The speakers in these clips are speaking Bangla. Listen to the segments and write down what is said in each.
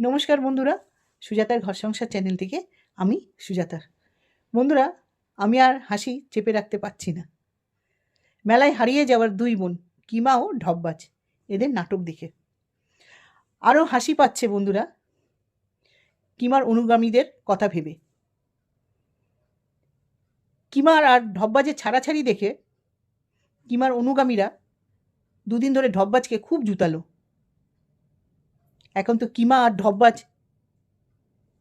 নমস্কার বন্ধুরা, সুজাতার ঘর সংসার চ্যানেল থেকে আমি সুজাতার। বন্ধুরা, আমি আর হাসি চেপে রাখতে পারছি না। মেলায় হারিয়ে যাওয়ার দুই বোন, কিমা ও ঢব্বাজ এদের নাটক দেখে। আরও হাসি পাচ্ছে বন্ধুরা, কিমার অনুগামীদের কথা ভেবে। কিমার আর ঢব্বাজের ছাড়াছাড়ি দেখে, কিমার অনুগামীরা দুদিন ধরে ঢব্বাজকে খুব জুতালো। এখন তো কিমা আর ঢব্বাজ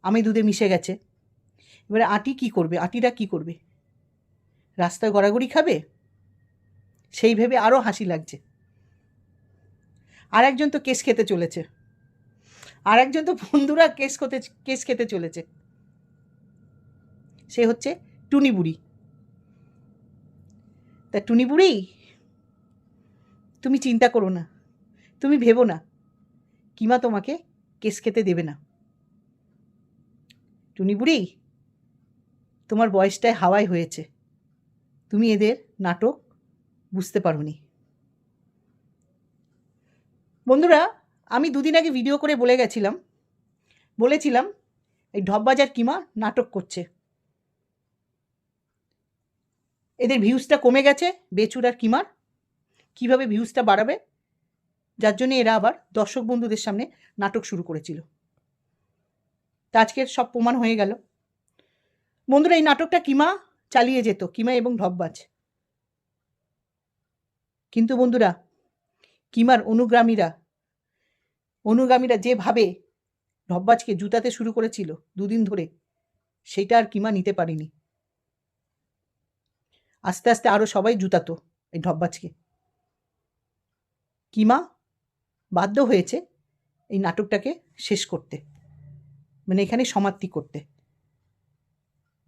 আমি দুধে মিশে গেছে। এবারে আটি কি করবে? আটিরা কি করবে? রাস্তায় গড়াগড়ি খাবে? সেই ভেবে আরও হাসি লাগছে। আর একজন তো কেস খেতে চলেছে। আর একজন তো বন্ধুরা কেস খেতে কেস খেতে চলেছে। সে হচ্ছে টুনি বুড়ি। তা টুনি বুড়ি, তুমি চিন্তা করো না। তুমি ভেবো না। কিমা তোমাকে কেস খেতে দেবে না। টুনি বুড়ি, তোমার বয়সটায় হাওয়ায় হয়েছে। তুমি এদের নাটক বুঝতে পারোনি। বন্ধুরা, আমি দুদিন আগে ভিডিও করে বলে গেছিলাম, বলেছিলাম এই ঢপবাজার কিমা নাটক করছে। এদের ভিউজটা কমে গেছে বেচুর আর কিমার। কীভাবে ভিউজটা বাড়াবে? যার জন্য এরা আবার দর্শক বন্ধুদের সামনে নাটক শুরু করেছিল। তা আজকের সব প্রমাণ হয়ে গেল। বন্ধুরা, এই নাটকটা কিমা চালিয়ে যেত, কিমা এবং ঢপবাজ। কিন্তু বন্ধুরা, কিমার অনুগ্রামীরা অনুগামীরা যেভাবে ঢব্বাজকে জুতাতে শুরু করেছিল দুদিন ধরে, সেটা আর কিমা নিতে পারেনি। আস্তে আস্তে আরও সবাই জুতাতো এই ঢব্বাজকে কিমা বাধ্য হয়েছে এই নাটকটাকে শেষ করতে মানে এখানে সমাপ্তি করতে।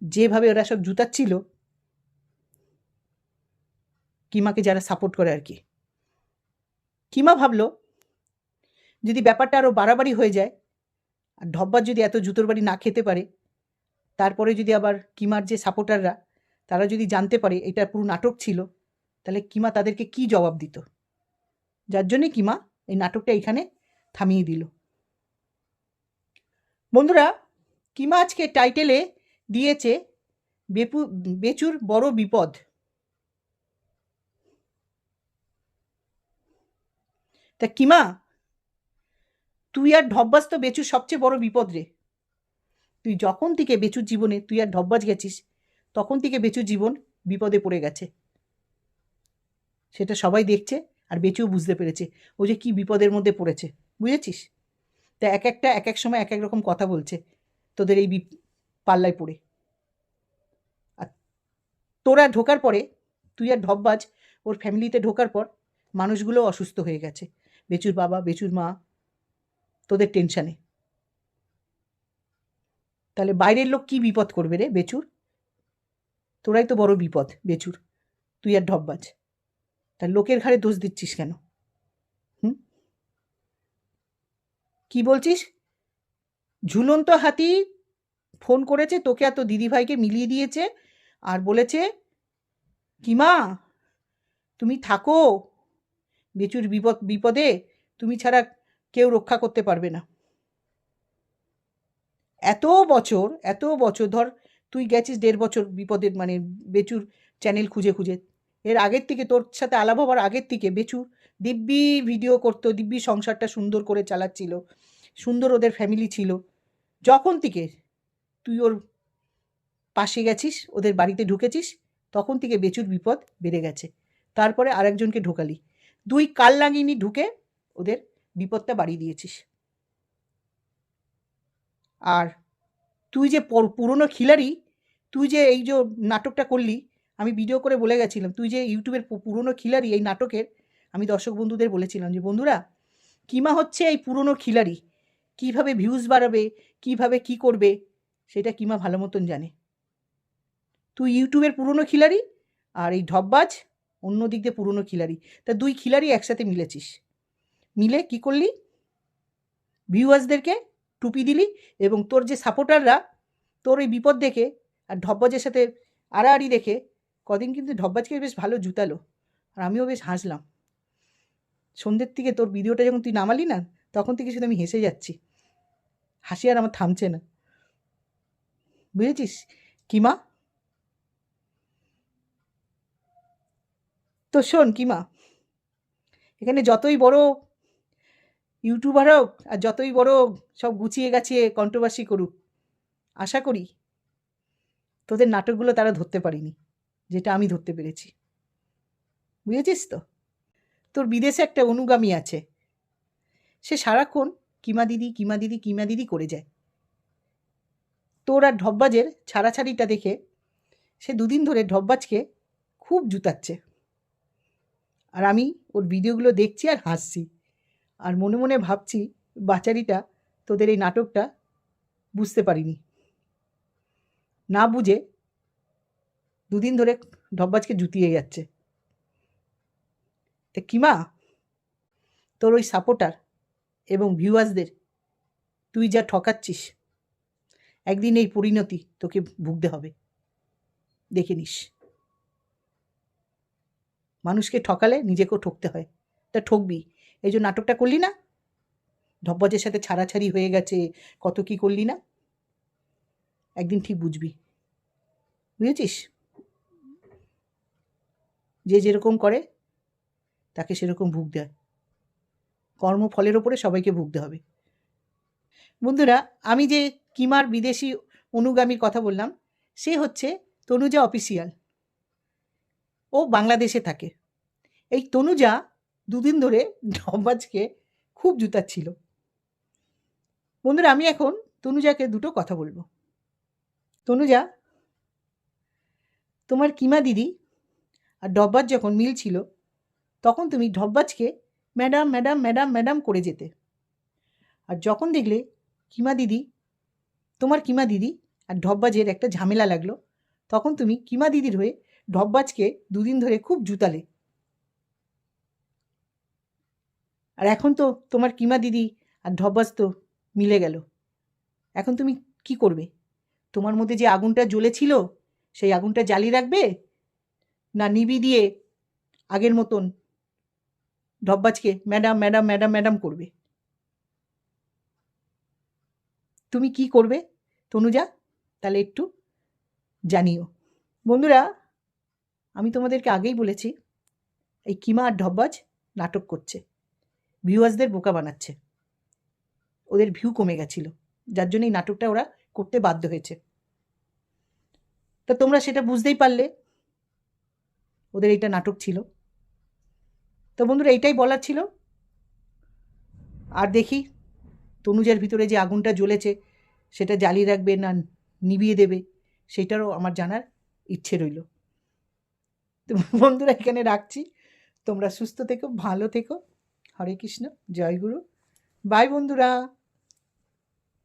যেভাবে ওরা সব জুতাচ্ছিল, কিমাকে যারা সাপোর্ট করে আর কি। কিমা ভাবলো, যদি ব্যাপারটা আরও বাড়াবাড়ি হয়ে যায়, আর ঢব্বার যদি এত জুতোর বাড়ি না খেতে পারে, তারপরে যদি আবার কিমার যে সাপোর্টাররা তারা যদি জানতে পারে এটা পুরো নাটক ছিল, তাহলে কিমা তাদেরকে কি জবাব দিত? যার জন্যে কিমা এই নাটকটা এখানে থামিয়ে দিল। বন্ধুরা কিমা আজকে টাইটেলে দিয়েছে বেপু, বেচুর বড় বিপদ। তা কিমা, তুই আর ঢব্বাস তো বেচুর সবচেয়ে বড় বিপদ রে। তুই যখন থেকে বেচুর জীবনে, তুই আর ঢব্বাস গেছিস, তখন থেকে বেচুর জীবন বিপদে পড়ে গেছে। সেটা সবাই দেখছে। আর বেচুও বুঝতে পেরেছে। ও যে কী বিপদের মধ্যে পড়েছে, বুঝেছিস? তা এক একটা, এক এক সময় এক এক রকম কথা বলছে তোদের এই পাল্লায় পড়ে। আর তোরা ঢোকার পরে, তুই আর ঢব্বাজ ওর ফ্যামিলিতে ঢোকার পর মানুষগুলো অসুস্থ হয়ে গেছে। বেচুর বাবা, বেচুর মা, তোদের টেনশানে। তাহলে বাইরের লোক কি বিপদ করবে রে বেচুর? তোরাই তো বড় বিপদ, বেচুর। তুই আর ঢব্বাজ তা লোকের ঘাড়ে দোষ দিচ্ছিস কেন? হুম? কি বলছিস? ঝুলন্ত হাতি ফোন করেছে, তোকে এত দিদিভাইকে মিলিয়ে দিয়েছে আর বলেছে কিমা তুমি থাকো, বেচুর বিপদ, বিপদে তুমি ছাড়া কেউ রক্ষা করতে পারবে না। এত বছর এত বছর ধর তুই গেছিস দেড় বছর বিপদের মানে বেচুর চ্যানেল খুঁজে খুঁজে। এর আগের থেকে তোর সাথে আলাপ হবার আগের থেকে বেচু দিব্যি ভিডিও করতো, দিব্যি সংসারটা সুন্দর করে চালাচ্ছিল, সুন্দর ওদের ফ্যামিলি ছিল। যখন থেকে তুই ওর পাশে গেছিস, ওদের বাড়িতে ঢুকেছিস, তখন থেকে বেচুর বিপদ বেড়ে গেছে। তারপরে আরেকজনকে ঢোকালি। দুই কাল লাগিনি ঢুকে ওদের বিপদটা বাড়িয়ে দিয়েছিস। আর তুই যে পুরনো খিলারি তুই যে এই যে নাটকটা করলি আমি ভিডিও করে বলে গেছিলাম, তুই যে ইউটিউবের পুরনো খিলারি এই নাটকের, আমি দর্শক বন্ধুদের বলেছিলাম যে, বন্ধুরা, কিমা হচ্ছে এই পুরনো খিলারি কীভাবে ভিউজ বাড়াবে? কীভাবে কি করবে? সেটা কিমা ভালো মতন জানে। তুই ইউটিউবের পুরনো খিলারি আর এই ঢপবাজ অন্য দিক দিয়ে পুরনো খিলারি তা দুই খিলারি একসাথে মিলেছিস। মিলে কি করলি? ভিউয়ার্সদেরকে টুপি দিলি এবং তোর যে সাপোর্টাররা তোর এই বিপদ দেখে আর ঢব্বাজের সাথে আড়াআড়ি দেখে কদিন কিন্তু ঢব্বাজকে বেশ ভালো জুতালো। আর আমিও বেশ হাসলাম। সন্ধ্যের থেকে তোর ভিডিওটা যখন তুই নামালি না, তখন থেকে শুধু আমি হেসে যাচ্ছি। হাসি আর আমার থামছে না। বুঝেছিস? কিমা? তো শোন কিমা, এখানে যতই বড় ইউটিউবার হোক আর যতই বড় সব গুছিয়ে গাছিয়ে কন্ট্রোভার্সি করুক, আশা করি তোদের নাটকগুলো তারা ধরতে পারিনি। যেটা আমি ধরতে পেরেছি। বুঝেছিস তো? তোর বিদেশে একটা অনুগামী আছে। সে সারাক্ষণ কিমা দিদি কিমা দিদি কিমা দিদি করে যায়। তোর আর ঢব্বাজের ছাড়াছাড়িটা দেখে সে দুদিন ধরে ঢব্বাজকে খুব জুতাচ্ছে। আর আমি ওর ভিডিওগুলো দেখছি আর হাসছি। আর মনে মনে ভাবছি বাচারিটা তোদের এই নাটকটা বুঝতে পারিনি। না বুঝে দুদিন ধরে ঢব্বাজকে জুতিয়ে যাচ্ছে। তা কিমা তোর ওই সাপোর্টার এবং ভিউয়ার্সদের তুই যা ঠকাচ্ছিস, একদিন এই পরিণতি তোকে ভুগতে হবে। দেখে নিস। মানুষকে ঠকালে নিজেকেও ঠকতে হয়। তা ঠকবি। এই যে নাটকটা করলি না? ধব্বজের সাথে ছাড়াছাড়ি হয়ে গেছে, কত কি করলি না? একদিন ঠিক বুঝবি। বুঝেছিস? যে যেরকম করে, তাকে সেরকম ভুগতে হয় কর্মফলের ওপরে সবাইকে ভুগতে হবে। বন্ধুরা, আমি যে কিমার বিদেশি অনুগামীর কথা বললাম, সে হচ্ছে তনুজা অফিসিয়াল। ও বাংলাদেশে থাকে। এই তনুজা দুদিন ধরে ডম্বাজকে খুব জুতাচ্ছিল। বন্ধুরা, আমি এখন তনুজাকে দুটো কথা বলব। তনুজা, তোমার কিমা দিদি আর ডব্বাজ যখন মিল ছিল, তখন তুমি ডব্বাজকে ম্যাডাম ম্যাডাম ম্যাডাম ম্যাডাম করে যেতে। আর যখন দেখলে কিমা দিদি, তোমার কিমা দিদি আর ঢব্বাজের একটা ঝামেলা লাগল, তখন তুমি কিমা দিদির হয়ে ঢব্বাজকে দুদিন ধরে খুব জুতালে। আর এখন তো তোমার কিমা দিদি আর ঢব্বাজ তো মিলে গেল। এখন তুমি কি করবে? তোমার মধ্যে যে আগুনটা জ্বলেছিল, সেই আগুনটা জ্বালিয়ে রাখবে? না নিবি দিয়ে আগের মতন ঢব্বাজকে ম্যাডাম ম্যাডাম ম্যাডাম ম্যাডাম করবে। তুমি কি করবে তনুজা? তাহলে একটু জানিও। বন্ধুরা, আমি তোমাদেরকে আগেই বলেছি, এই কিমা আর ঢব্বাজ নাটক করছে, ভিউয়ার্সদের বোকা বানাচ্ছে। ওদের ভিউ কমে গেছিল, যার জন্য এই নাটকটা ওরা করতে বাধ্য হয়েছে। তা তোমরা সেটা বুঝতেই পারলে ওদের এইটা নাটক ছিল। তো বন্ধুরা, এইটাই বলার ছিল। আর দেখি, তনুজার ভিতরে যে আগুনটা জ্বলেছে, সেটা জ্বালিয়ে রাখবে না নিভিয়ে দেবে, সেটারও আমার জানার ইচ্ছে রইল। তো বন্ধুরা, এখানে রাখছি। তোমরা সুস্থ থেকো, ভালো থেকো। হরে কৃষ্ণ, জয় গুরু। বাই বন্ধুরা।